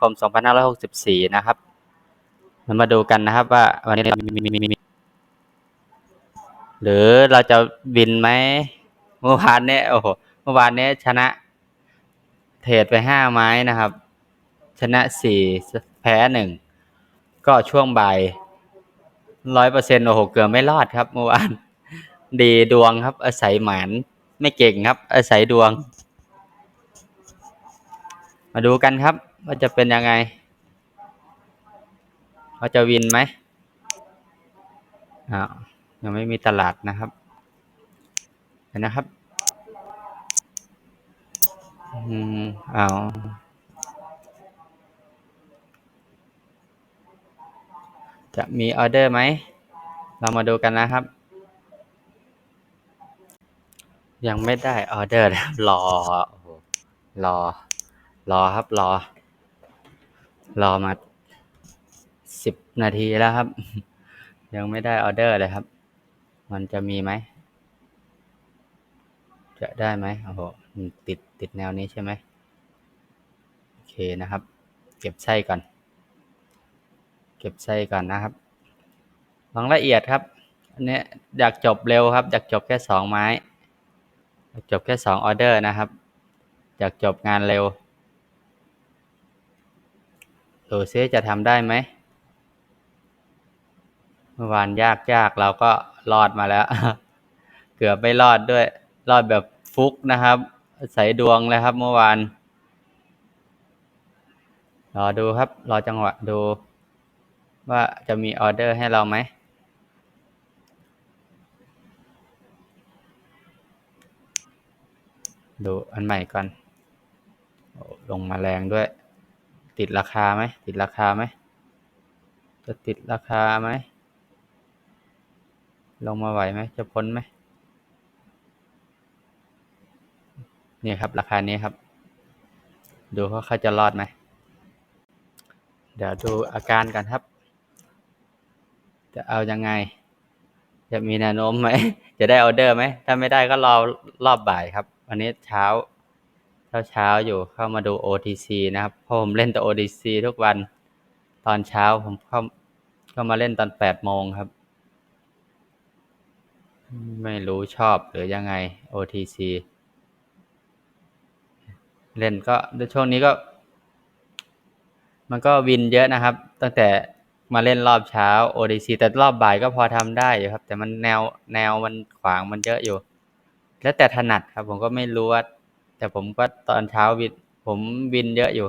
คม 2564 นะครับ เรามาดูกันนะครับว่าวันนี้มีหรือเราจะบินไหมเมื่อวานเนี้ยโอ้โหเมื่อวานเนี้ยชนะ เทรดไปห้าไม้นะครับ ชนะสี่แพ้หนึ่งก็ช่วงบ่ายร้อยเปอร์เซ็นโอ้โหเกือบไม่รอดครับเมื่อวาน ดีดวงครับ อาศัยหมานไม่เก่งครับ อาศัยดวง มาดูกันครับ ว่าจะเป็นยังไงว่าจะวินไหมอ้าวยังไม่มีตลาดนะครับเห็นนะครับอืมเอาวจะมีออเดอร์ไหม เรามาดูกันนะครับ ยังไม่ได้ออเดอร์รอโอ้โหรอ รอครับรอ รอมาสิบนาทีแล้วครับ ยังไม่ได้ออเดอร์เลยครับ มันจะมีไหม จะได้ไหมโอ้โหติดติดแนวนี้ใช่ไหมโอเคนะครับ เก็บไส้ก่อน เก็บไส้ก่อนนะครับลองละเอียดครับอันนี้อยากจบเร็วครับ อยากจบแค่สองไม้อยากจบแค่สองออเดอร์นะครับ อยากจบงานเร็ว ดูซิจะทำได้ไหมเมื่อวานยากยากเราก็รอดมาแล้ว เกือบไม่รอดด้วย รอดแบบฟุกนะครับ ใส่ดวงเลยครับ เมื่อวาน รอดูครับ รอจังหวะดู ว่าจะมีออเดอร์ให้เราไหมดูอันใหม่ก่อนลงมาแรงด้วย ติดราคาไหมติดราคาไหมจะติดราคาไหมลงมาไหวไหมจะพ้นไหมนี่ครับ ราคานี้ครับ ดูว่าเขาจะรอดไหมเดี๋ยวดูอาการกันครับ จะเอายังไง จะมีแนวโน้มไหม จะได้ออเดอร์ไหม ถ้าไม่ได้ก็รอรอบบ่ายครับ วันนี้เช้า เช้าเช้าอยู่เข้ามาดู OTC นะครับเพราะผมเล่นแต่ OTC ทุกวันตอนเช้าผมเข้าเข้ามาเล่นตอนแปดโมงครับ ไม่รู้ชอบหรือยังไง OTC เล่นก็ช่วงนี้ก็ มันก็วินเยอะนะครับ ตั้งแต่มาเล่นรอบเช้า ODC แต่รอบบ่ายก็พอทำได้อยู่ครับ แต่มันแนวแนวมันขวางมันเยอะอยู่ แล้วแต่ถนัดครับ ผมก็ไม่รู้ว่า แต่ผมก็ตอนเช้าวินผมวินเยอะอยู่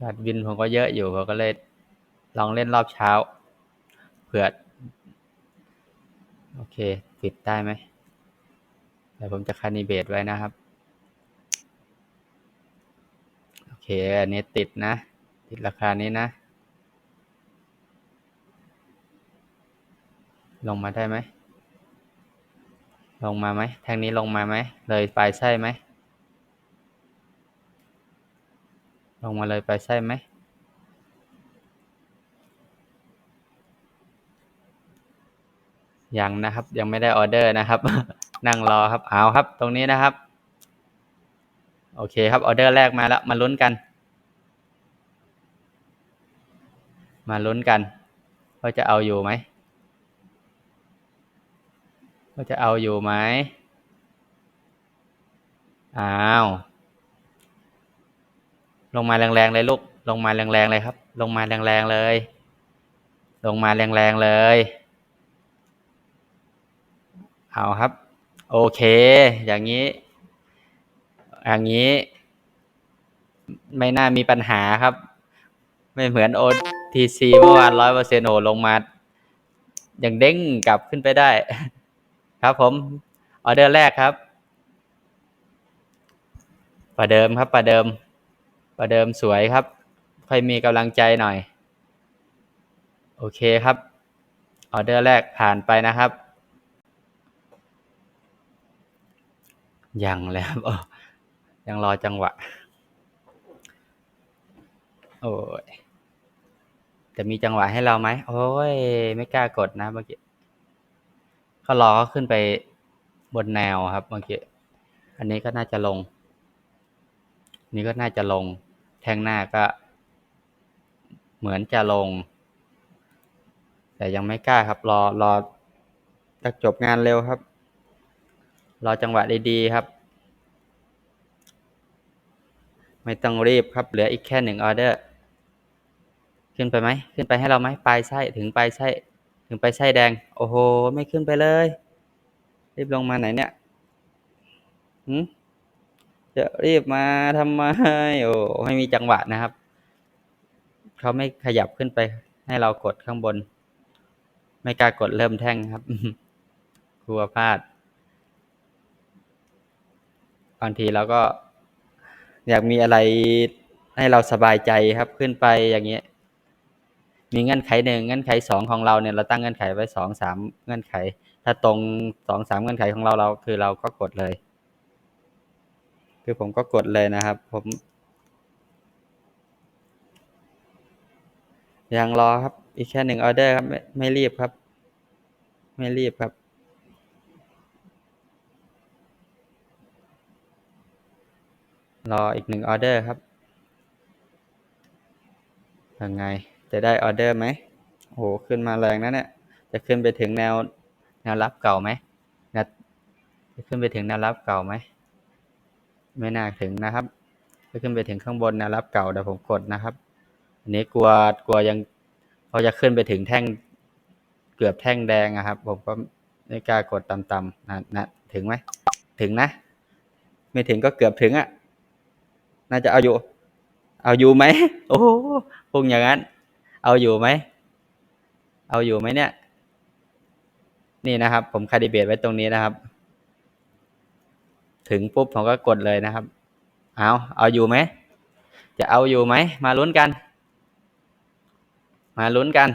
การวินผมก็เยอะอยู่ผมก็เลยลองเล่นรอบเช้า เผื่อ โอเค ปิดได้ไหมเดี๋ยวผมจะคานิเบตไว้นะครับ โอเค อันนี้ติดนะ ติดราคานี้นะ ลงมาได้ไหม ลงมาไหมแทงนี้ลงมาไหมเลยปลายไส้ไหมลงมาเลยปลายไส้ไหมยังนะครับยังไม่ได้ออเดอร์นะครับ นั่งรอครับเอาครับตรงนี้นะครับ โอเคครับออเดอร์แรกมาแล้วมาลุ้นกัน มาลุ้นกันว่าจะเอาอยู่ไหม ว่าจะเอาอยู่ไหมอ้าว ลงมาแรงๆเลยลูก ลงมาแรงๆเลยครับ ลงมาแรงๆเลย ลงมาแรงๆเลย เอาครับ โอเค อย่างนี้ อย่างนี้ ไม่น่ามีปัญหาครับ ไม่เหมือน OTC เมื่อวานร้อยเปอร์เซ็นโอลงมา อย่างเด้งกลับขึ้นไปได้ ครับผมออเดอร์แรกครับ ประเดิมครับประเดิม ประเดิมสวยครับ ใค่อยมีกำลังใจหน่อย โอเคครับออเดอร์แรกผ่านไปนะครับ ยังเลยครับยังรอจังหวะ โอ้ยจะมีจังหวะให้เราไหมโอ้ย ไม่กล้ากดนะเมื่อกี้ ก็รอเขาขึ้นไปบนแนวครับเมื่อกี้อันนี้ก็น่าจะลง นี่ก็น่าจะลง แท่งหน้าก็ เหมือนจะลง แต่ยังไม่กล้าครับ รอรอจะจบงานเร็วครับ รอจังหวะดีๆครับ ไม่ต้องรีบครับ เหลืออีกแค่หนึ่งออเดอร์ ขึ้นไปไหม ขึ้นไปให้เราไหมปลายไส้ถึงปลายไส้ ถึงปลายไส้แดง โอ้โห ไม่ขึ้นไปเลย รีบลงมาไหนเนี่ยหืมจะรีบมาทำไม โอ้ไม่มีจังหวะนะครับ เขาไม่ขยับขึ้นไป ให้เรากดข้างบน ไม่กล้ากดเริ่มแท่งครับ กลัวพลาด บางทีเราก็ อยากมีอะไรให้เราสบายใจครับขึ้นไปอย่างเงี้ย มีเงื่อนไขหนึ่งเงื่อนไขสองของเราเนี่ยเราตั้งเงื่อนไขไว้สองสามเงื่อนไข ถ้าตรงสองสามเงื่อนไขของเราเราคือเราก็กดเลย คือผมก็กดเลยนะครับ ผมยังรอครับ อีกแค่หนึ่งออเดอร์ครับไม่ไม่รีบครับ ไม่รีบครับ รออีกหนึ่งออเดอร์ครับยังไง จะได้ออเดอร์ไหมโอ้โหขึ้นมาแรงนะเนี่ย จะขึ้นไปถึงแนวแนวรับเก่าไหมนะจะขึ้นไปถึงแนวรับเก่าไหม ไม่น่าถึงนะครับจะขึ้นไปถึงข้างบนแนวรับเก่าเดี๋ยวผมกดนะครับอันนี้กลัวกลัวยังพอจะขึ้นไปถึงแท่งเกือบแท่งแดงอะครับ ผมก็ไม่กล้ากดต่ำๆนะนะถึงไหมถึงนะ ไม่ถึงก็เกือบถึงอะน่าจะเอาอยู่ เอาอยู่ไหม โอ้โหพุ่งอย่างนั้น เอาอยู่ไหม เอาอยู่ไหมเนี่ย นี่นะครับ ผมคาลิเบตไว้ตรงนี้นะครับ ถึงปุ๊บผมก็กดเลยนะครับ เอาเอาอยู่ไหม จะเอาอยู่ไหม มาลุ้นกัน มาลุ้นกัน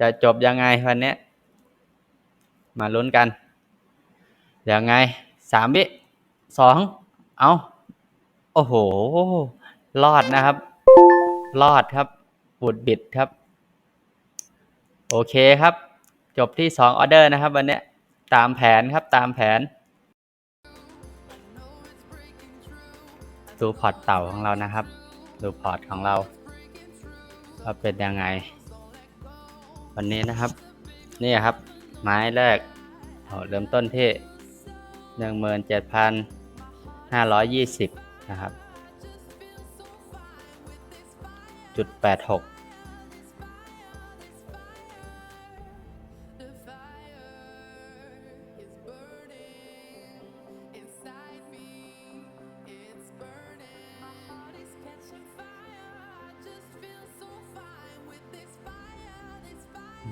จะจบยังไงวันนี้ มาลุ้นกัน ยังไง สามวิสอง เอา โอ้โห รอดนะครับ รอดครับ บุดบิดครับ โอเคครับ จบที่สองออเดอร์นะครับวันนี้ตามแผนครับตามแผนดูพอร์ตเต่าของเรานะครับ ดูพอร์ตของเราว่าเป็นยังไง วันนี้นะครับ นี่ครับ ไม้แรกเริ่มต้นที่หนึ่งหมื่นเจ็ดพันห้าร้อยยี่สิบนะครับ จุดแปดหก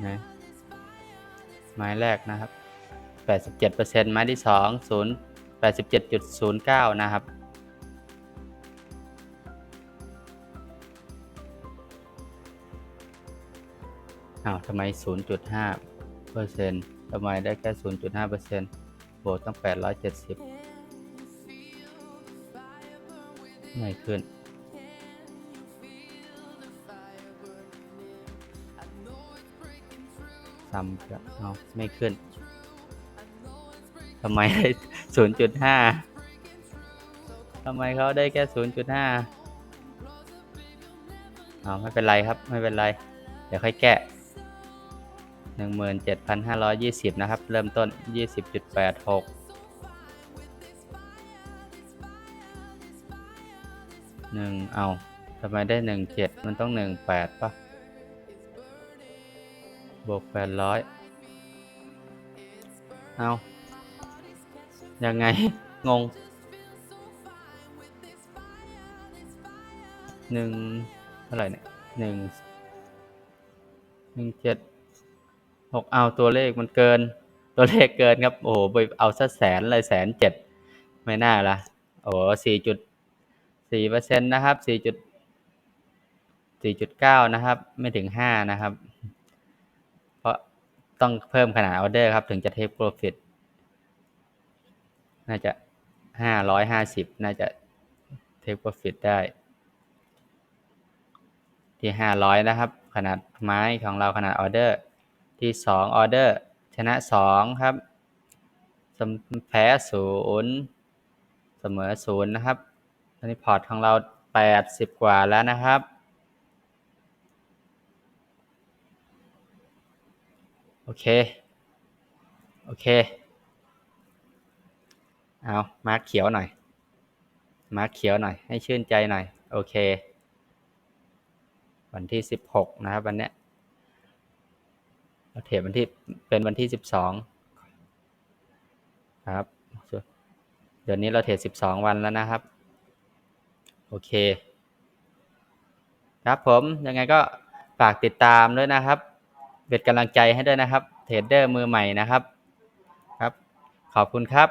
นะไม้แรกนะครับ 87%ไม้ที่ 2 0 87.09 นะครับ อ้าวทำไม 0.5เปอร์เซ็นต์ทำไมได้แค่ 0.5เปอร์เซ็นต์บวกตั้ง 870 ไม่ขึ้น ซ้ำครับเอาไม่ขึ้น ทำไมได้ 0.5 ทำไมเขาได้แค่ 0.5เอาไม่เป็นไรครับ ไม่เป็นไร เดี๋ยวค่อยแก้ 17,520 นะครับ เริ่มต้น 20.86 หนึ่งเอาทำไมได้หนึ่งเจ็ดมันต้องหนึ่งแปดป่ะ บวกแปดร้อยเอายังไง งงหนึ่งเท่าไหร่เนี่ยหนึ่งหนึ่งเจ็ด หกเอาตัวเลขมันเกิน ตัวเลขเกินครับ โอ้โหไปเอาซะแสนเลยแสนเจ็ดไม่น่าละโอ้สี่จุดสี่เปอร์เซ็นต์นะครับสี่จุดสี่จุดเก้านะครับ ไม่ถึงห้านะครับ เพราะต้องเพิ่มขนาดออเดอร์ครับ ถึงจะเทคโปรฟิตน่าจะห้าร้อยห้าสิบน่าจะเทคโปรฟิตได้ ที่ห้าร้อยนะครับ ขนาดไม้ของเราขนาดออเดอร์ ที่สองออเดอร์ชนะสองครับแพ้ศูนย์เสมอศูนย์นะครับตอนนี้พอร์ตของเราแปดสิบกว่าแล้วนะครับโอเค โอเค เอามาร์คเขียวหน่อย มาร์คเขียวหน่อย ให้ชื่นใจหน่อย โอเค วันที่สิบหกนะครับ วันเนี้ย เทรดวันที่เป็นวันที่สิบสองครับ เดี๋ยวนี้เราเทรดสิบสองวันแล้วนะครับ โอเค ครับผมยังไงก็ฝากติดตามด้วยนะครับเป็นกำลังใจให้ด้วยนะครับ เทรดเดอร์มือใหม่นะครับ ครับ ขอบคุณครับ